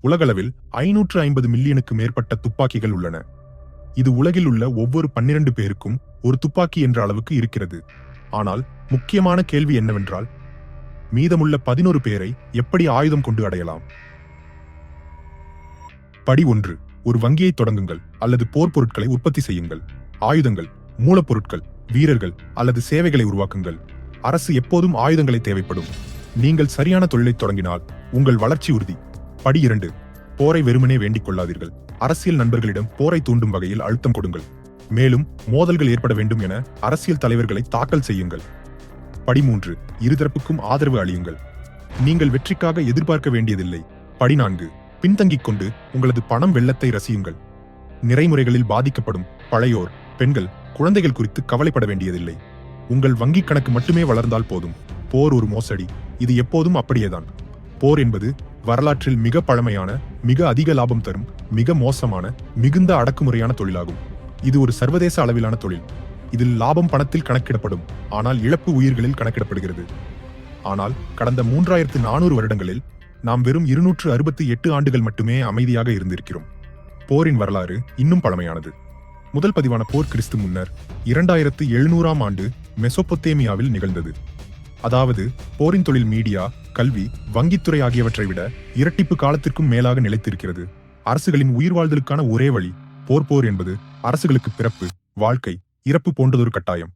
உலகளவில் ஐநூற்று ஐம்பது மில்லியனுக்கு மேற்பட்ட துப்பாக்கிகள் உள்ளன. இது உலகில் உள்ள ஒவ்வொரு பன்னிரண்டு பேருக்கும் ஒரு துப்பாக்கி என்ற அளவுக்கு இருக்கிறது. ஆனால் முக்கியமான கேள்வி என்னவென்றால் மீதமுள்ள பதினோரு பேரை எப்படி ஆயுதம் கொண்டு அடையலாம்? படி ஒன்று ஒரு வங்கியை தொடங்குங்கள் அல்லது போர் பொருட்களை உற்பத்தி செய்யுங்கள். ஆயுதங்கள் மூலப்பொருட்கள் வீரர்கள் அல்லது சேவைகளை உருவாக்குங்கள். அரசு எப்போதும் ஆயுதங்களை தேவைப்படும். நீங்கள் சரியான தொழிலை தொடங்கினால் உங்கள் வளர்ச்சி உறுதி. படி இரண்டு. போரை வெறுமனே வேண்டிக் கொள்ளாதீர்கள். அரசியல் நண்பர்களிடம் போரை தூண்டும் வகையில் அழுத்தம் கொடுங்கள். மேலும் மோதல்கள் ஏற்பட வேண்டும் என அரசியல் தலைவர்களை தாக்கல் செய்யுங்கள். படி மூன்று. இருதரப்புக்கும் ஆதரவு அளியுங்கள். நீங்கள் வெற்றிக்காக எதிர்பார்க்க வேண்டியதில்லை. படி நான்கு. பின்தங்கிக் கொண்டு உங்களது பணம் வெள்ளத்தை ரசியுங்கள். நிறைமுறைகளில் பாதிக்கப்படும் பழையோர் பெண்கள் குழந்தைகள் குறித்து கவலைப்பட வேண்டியதில்லை. உங்கள் வங்கிக் கணக்கு மட்டுமே வளர்ந்தால் போதும். போர் ஒரு மோசடி. இது எப்போதும் அப்படியேதான். போர் என்பது வரலாற்றில் மிக பழமையான மிக அதிக லாபம் தரும் மிக மோசமான மிகுந்த அடக்குமுறையான தொழிலாகும். இது ஒரு சர்வதேச அளவிலான தொழில். இதில் லாபம் பணத்தில் கணக்கிடப்படும் ஆனால் இழப்பு உயிர்களில் கணக்கிடப்படுகிறது. ஆனால் கடந்த மூன்றாயிரத்து நானூறு வருடங்களில் நாம் வெறும் இருநூற்று அறுபத்தி எட்டு ஆண்டுகள் மட்டுமே அமைதியாக இருந்திருக்கிறோம். போரின் வரலாறு இன்னும் பழமையானது. முதல் பதிவான போர் கிறிஸ்து முன்னர் இரண்டாயிரத்து எழுநூறாம் ஆண்டு மெசோபொத்தேமியாவில் நிகழ்ந்தது. அதாவது போரின் தொழில் மீடியா கல்வி வங்கித்துறை ஆகியவற்றை விட இரட்டிப்பு காலத்திற்கும் மேலாக நிலைத்திருக்கிறது. அரசுகளின் உயிர் வாழ்தலுக்கான ஒரே வழி போர் போர் என்பது அரசுகளுக்கு பிறப்பு வாழ்க்கை இறப்பு போன்றதொரு கட்டாயம்.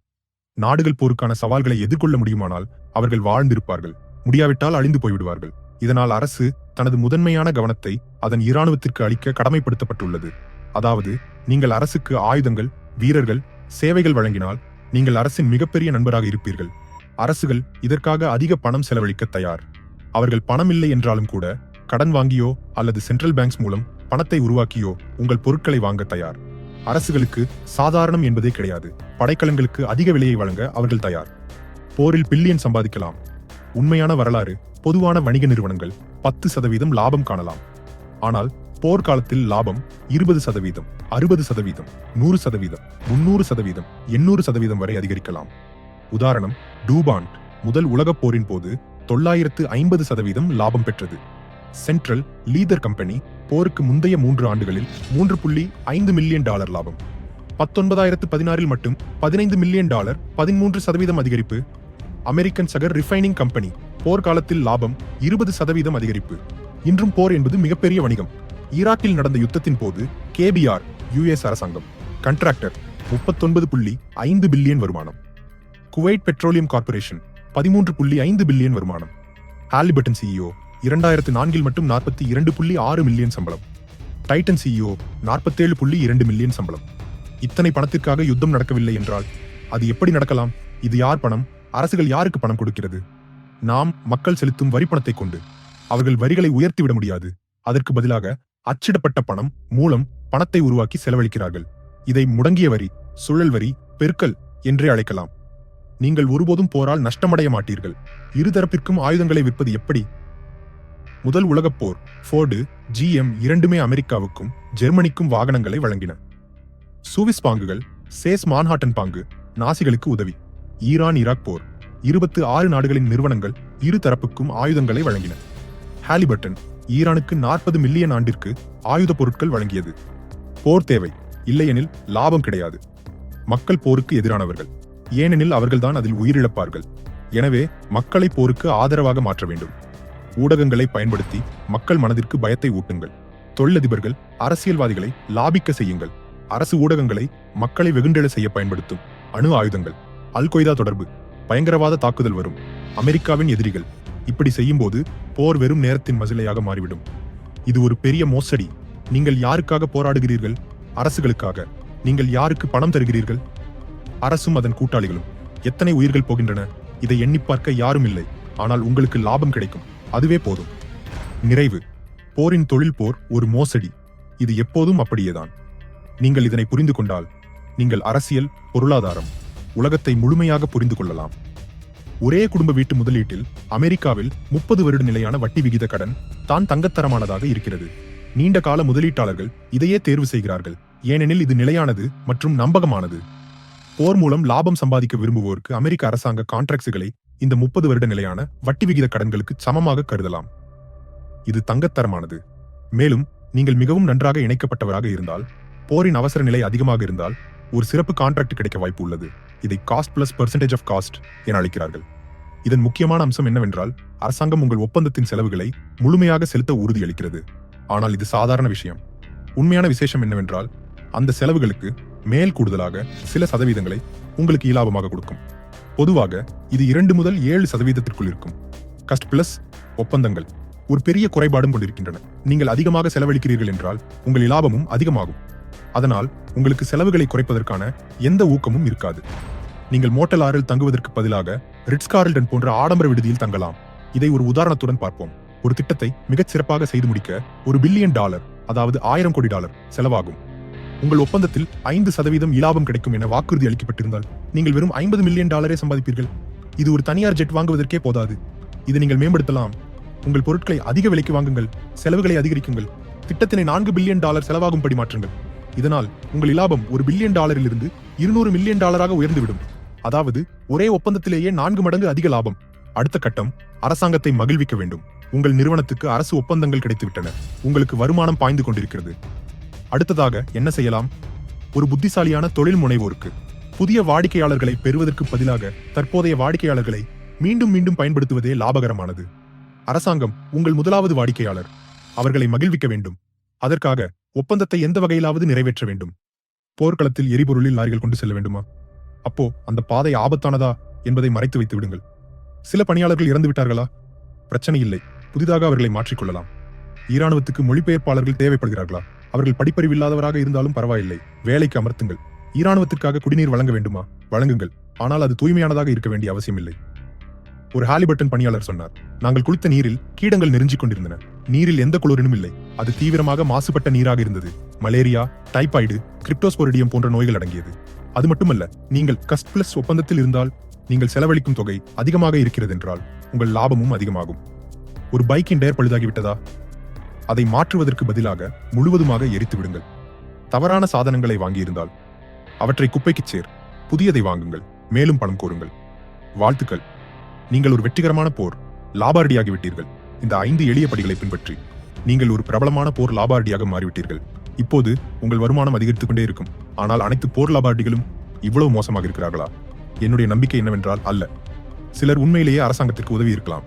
நாடுகள் போருக்கான சவால்களை எதிர்கொள்ள முடியுமானால் அவர்கள் வாழ்ந்திருப்பார்கள் முடியாவிட்டால் அழிந்து போய்விடுவார்கள். இதனால் அரசு தனது முதன்மையான கவனத்தை அதன் இராணுவத்திற்கு அளிக்க கடமைப்படுத்தப்பட்டுள்ளது. அதாவது நீங்கள் அரசுக்கு ஆயுதங்கள் வீரர்கள் சேவைகள் வழங்கினால் நீங்கள் அரசின் மிகப்பெரிய நண்பராக இருப்பீர்கள். அரசுகள் இதற்காக அதிக பணம் செலவழிக்க தயார். அவர்கள் பணம் இல்லை என்றாலும் கூட கடன் வாங்கியோ அல்லது சென்ட்ரல் பேங்க்ஸ் மூலம் பணத்தை உருவாக்கியோ உங்கள் பொருட்களை வாங்க தயார். அரசுகளுக்கு சாதாரணம் என்பதே கிடையாது. படைக்கலங்களுக்கு அதிக விலையை வழங்க அவர்கள் தயார். போரில் பில்லியன் சம்பாதிக்கலாம். உண்மையான வரலாறு பொதுவான வணிக நிறுவனங்கள் பத்து சதவீதம் லாபம் காணலாம். ஆனால் போர்க்காலத்தில் லாபம் இருபது சதவீதம் அறுபது சதவீதம் நூறு சதவீதம் முன்னூறு சதவீதம் எண்ணூறு சதவீதம் வரை அதிகரிக்கலாம். உதாரணம் டூபாண்ட் முதல் உலகப் போரின் போது தொள்ளாயிரத்து ஐம்பது சதவீதம் லாபம் பெற்றது. சென்ட்ரல் லீதர் கம்பெனி போருக்கு முந்தைய மூன்று ஆண்டுகளில் மூன்று புள்ளி ஐந்து மில்லியன் டாலர் லாபம். பத்தொன்பதாயிரத்து பதினாறில் மட்டும் பதினைந்து மில்லியன் டாலர் பதிமூன்று சதவீதம் அதிகரிப்பு. அமெரிக்கன் சகர் ரிஃபைனிங் கம்பெனி போர்க்காலத்தில் லாபம் இருபது சதவீதம் அதிகரிப்பு. இன்றும் போர் என்பது மிகப்பெரிய வணிகம். ஈராக்கில் நடந்த யுத்தத்தின் போது கேபிஆர் யுஎஸ் அரசாங்கம் கண்ட்ராக்டர் முப்பத்தொன்பது புள்ளி ஐந்து பில்லியன் வருமானம். குவைட் பெட்ரோலியம் கார்பரேஷன் பதிமூன்று புள்ளி ஐந்து பில்லியன் வருமானம். ஹாலிபட்டன் சிஇஓ இரண்டாயிரத்து நான்கில் மட்டும் நாற்பத்தி இரண்டு புள்ளி ஆறு மில்லியன் சம்பளம். டைட்டன் சிஇஓ நாற்பத்தேழு புள்ளி இரண்டு மில்லியன் சம்பளம். இத்தனை பணத்திற்காக யுத்தம் நடக்கவில்லை என்றால் அது எப்படி நடக்கலாம்? இது யார் பணம்? அரசுகள் யாருக்கு பணம் கொடுக்கிறது? நாம் மக்கள் செலுத்தும் வரி பணத்தை கொண்டு அவர்கள் வரிகளை உயர்த்திவிட முடியாது. அதற்கு பதிலாக அச்சிடப்பட்ட பணம் மூலம் பணத்தை உருவாக்கி செலவழிக்கிறார்கள். இதை முடங்கிய வரி சுழல் வரி பெருக்கல் என்றே அழைக்கலாம். நீங்கள் ஒருபோதும் போரால் நஷ்டமடைய மாட்டீர்கள். இருதரப்பிற்கும் ஆயுதங்களை விற்பது எப்படி? முதல் உலகப் போர் ஃபோர்டு ஜிஎம் இரண்டுமே அமெரிக்காவுக்கும் ஜெர்மனிக்கும் வாகனங்களை வழங்கின. சூவிஸ் பாங்குகள் சேஸ் மான்ஹாட்டன் பாங்கு நாசிகளுக்கு உதவி. ஈரான் ஈராக் போர் இருபத்து ஆறு நாடுகளின் நிறுவனங்கள் இரு தரப்புக்கும் ஆயுதங்களை வழங்கின. ஹாலிபர்டன் ஈரானுக்கு நாற்பது மில்லியன் ஆண்டிற்கு ஆயுத பொருட்கள் வழங்கியது. போர் தேவை இல்லையெனில் லாபம் கிடையாது. மக்கள் போருக்கு எதிரானவர்கள். ஏனெனில் அவர்கள்தான் அதில் உயிரிழப்பார்கள். எனவே மக்களை போருக்கு ஆதரவாக மாற்ற வேண்டும். ஊடகங்களை பயன்படுத்தி மக்கள் மனதிற்கு பயத்தை ஊட்டுங்கள். தொழிலதிபர்கள் அரசியல்வாதிகளை லாபிக்க செய்யுங்கள். அரசு ஊடகங்களை மக்களை வெகுண்டெழ செய்ய பயன்படுத்தும். அணு ஆயுதங்கள் அல் கொய்தா தொடர்பு பயங்கரவாத தாக்குதல் வரும். அமெரிக்காவின் எதிரிகள் இப்படி செய்யும்போது போர் வெறும் நேரத்தின் மசிலையாக மாறிவிடும். இது ஒரு பெரிய மோசடி. நீங்கள் யாருக்காக போராடுகிறீர்கள்? அரசுகளுக்காக. நீங்கள் யாருக்கு பணம் தருகிறீர்கள்? அரசும் அதன் கூட்டாளிகளும். எத்தனை உயிர்கள் போகின்றன? இதை எண்ணி பார்க்க யாரும் இல்லை. ஆனால் உங்களுக்கு லாபம் கிடைக்கும். அதுவே போதும். நிறைவு. போரின் தொழில் போர் ஒரு மோசடி. இது எப்போதும் அப்படியேதான். நீங்கள் இதனை புரிந்து கொண்டால் நீங்கள் அரசியல் பொருளாதாரம் உலகத்தை முழுமையாக புரிந்து கொள்ளலாம். ஒரே குடும்ப வீட்டு முதலீட்டில் அமெரிக்காவில் முப்பது வருட நிலையான வட்டி விகித கடன் தான் தங்கத்தரமானதாக இருக்கிறது. நீண்ட கால முதலீட்டாளர்கள் இதையே தேர்வு செய்கிறார்கள். ஏனெனில் இது நிலையானது மற்றும் நம்பகமானது. போர் மூலம் லாபம் சம்பாதிக்க விரும்புவோருக்கு அமெரிக்க அரசாங்க கான்ட்ராக்ட்ஸுகளை இந்த முப்பது வருட நிலையான வட்டி விகித கடன்களுக்கு சமமாக கருதலாம். இது தங்கத்தரமானது. மேலும் நீங்கள் மிகவும் நன்றாக இணைக்கப்பட்டவராக இருந்தால் போரின் அவசர நிலை அதிகமாக இருந்தால் ஒரு சிறப்பு கான்ட்ராக்ட் கிடைக்க வாய்ப்பு உள்ளது. இதை cost plus percentage of cost என அழைக்கிறார்கள். இதன் முக்கியமான அம்சம் என்னவென்றால் அரசாங்கம் உங்கள் ஒப்பந்தத்தின் செலவுகளை முழுமையாக செலுத்த உறுதியளிக்கிறது. ஆனால் இது சாதாரண விஷயம். உண்மையான விசேஷம் என்னவென்றால் அந்த செலவுகளுக்கு மேல் கூடுதலாக சில சதவீதங்களை உங்களுக்கு இலாபமாக கொடுக்கும். பொதுவாக இது இரண்டு முதல் ஏழு சதவீதத்திற்குள் இருக்கும். கஸ்ட் பிளஸ் ஒப்பந்தங்கள் ஒரு பெரிய குறைபாடும் கொண்டிருக்கின்றன. நீங்கள் அதிகமாக செலவழிக்கிறீர்கள் என்றால் உங்கள் இலாபமும் அதிகமாகும். அதனால் உங்களுக்கு செலவுகளை குறைப்பதற்கான எந்த ஊக்கமும் இருக்காது. நீங்கள் மோட்டல் ஆறில் தங்குவதற்கு பதிலாக ரிட்ஸ் கார்ல்டன் போன்ற ஆடம்பர விடுதியில் தங்கலாம். இதை ஒரு உதாரணத்துடன் பார்ப்போம். ஒரு திட்டத்தை மிகச் சிறப்பாக செய்து முடிக்க ஒரு பில்லியன் டாலர் அதாவது ஆயிரம் கோடி டாலர் செலவாகும். உங்கள் ஒப்பந்தத்தில் ஐந்து சதவீதம் இலாபம் கிடைக்கும் என வாக்குறுதி அளிக்கப்பட்டிருந்தால் நீங்கள் வெறும் ஐம்பது மில்லியன் டாலரே சம்பாதிப்பீர்கள். இது ஒரு தனியார் ஜெட் வாங்குவதற்கே போதாது. இதை நீங்கள் மேம்படுத்தலாம். உங்கள் பொருட்களை அதிக விலைக்கு வாங்குங்கள் செலவுகளை அதிகரிக்குங்கள் திட்டத்தினை நான்கு பில்லியன் டாலர் செலவாகும்படி மாற்றுங்கள். இதனால் உங்கள் இலாபம் ஒரு பில்லியன் டாலரில் இருந்து இருநூறு மில்லியன் டாலராக உயர்ந்துவிடும். அதாவது ஒரே ஒப்பந்தத்திலேயே நான்கு மடங்கு அதிக லாபம். அடுத்த கட்டம் அரசாங்கத்தை மகிழ்விக்க வேண்டும். உங்கள் நிறுவனத்துக்கு அரசு ஒப்பந்தங்கள் கிடைத்துவிட்டன. உங்களுக்கு வருமானம் பாய்ந்து கொண்டிருக்கிறது. அடுத்ததாக என்ன செய்யலாம்? ஒரு புத்திசாலியான தொழில் முனைவோருக்கு புதிய வாடிக்கையாளர்களை பெறுவதற்கு பதிலாக தற்போதைய வாடிக்கையாளர்களை மீண்டும் மீண்டும் பயன்படுத்துவதே லாபகரமானது. அரசாங்கம் உங்கள் முதலாவது வாடிக்கையாளர். அவர்களை மகிழ்விக்க வேண்டும். அதற்காக ஒப்பந்தத்தை எந்த வகையிலாவது நிறைவேற்ற வேண்டும். போர்க்களத்தில் எரிபொருளில் லாரிகள் கொண்டு செல்ல வேண்டுமா? அப்போ அந்த பாதை ஆபத்தானதா என்பதை மறைத்து வைத்து விடுங்கள். சில பணியாளர்கள் இறந்து விட்டார்களா? பிரச்சனை இல்லை. புதிதாக அவர்களை மாற்றிக்கொள்ளலாம் ஈராணுவத்துக்கு மொழிபெயர்ப்பாளர்கள் தேவைப்படுகிறார்களா? அவர்கள் படிப்பறிவு இல்லாதவராக இருந்தாலும் பரவாயில்லை. வேலைக்கு அமர்த்துங்கள். ஈராணுவத்திற்காக குடிநீர் வழங்க வேண்டுமா? வழங்குங்கள். ஆனால் அது தூய்மையானதாக இருக்க வேண்டிய அவசியமில்லை. ஒரு ஹாலிபட்டன் பணியாளர் சொன்னார். நாங்கள் குளித்த நீரில் கீடங்கள் நெருஞ்சிக் கொண்டிருந்தன. நீரில் எந்த குளோரினும் இல்லை. அது தீவிரமாக மாசுபட்ட நீராக இருந்தது. மலேரியா டைபாய்டு கிரிப்டோஸ்போரிடியம் போன்ற நோய்கள் அடங்கியது. அது மட்டுமல்ல நீங்கள் கஸ்ட் பிளஸ் ஒப்பந்தத்தில் இருந்தால் நீங்கள் செலவழிக்கும் தொகை அதிகமாக இருக்கிறது என்றால் உங்கள் லாபமும் அதிகமாகும். ஒரு பைக்கின் டயர் பழுதாகிவிட்டதா? அதை மாற்றுவதற்கு பதிலாக முழுவதுமாக எரித்து விடுங்கள். தவறான சாதனங்களை வாங்கியிருந்தால் அவற்றை குப்பைக்குச் சேர் புதியதை வாங்குங்கள் மேலும் பணம் கோருங்கள். வாழ்த்துக்கள். நீங்கள் ஒரு வெற்றிகரமான போர் லாபார்டியாகிவிட்டீர்கள். இந்த ஐந்து எளிய படிகளை பின்பற்றி நீங்கள் ஒரு பிரபலமான போர் லாபாரடியாக மாறிவிட்டீர்கள். இப்போது உங்கள் வருமானம் அதிகரித்துக் கொண்டே இருக்கும். ஆனால் அனைத்து போர் லாபாரடிகளும் இவ்வளவு மோசமாக இருக்கிறார்களா? என்னுடைய நம்பிக்கை என்னவென்றால் அல்ல. சிலர் உண்மையிலேயே அரசாங்கத்திற்கு உதவி இருக்கலாம்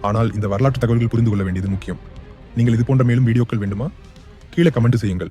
ஆனால் இந்த வரலாற்று தகவல்கள் புரிந்து கொள்ள வேண்டியது முக்கியம். நீங்கள் இது போன்ற மேலும் வீடியோக்கள் வேண்டுமா? கீழே கமெண்ட் செய்யுங்கள்.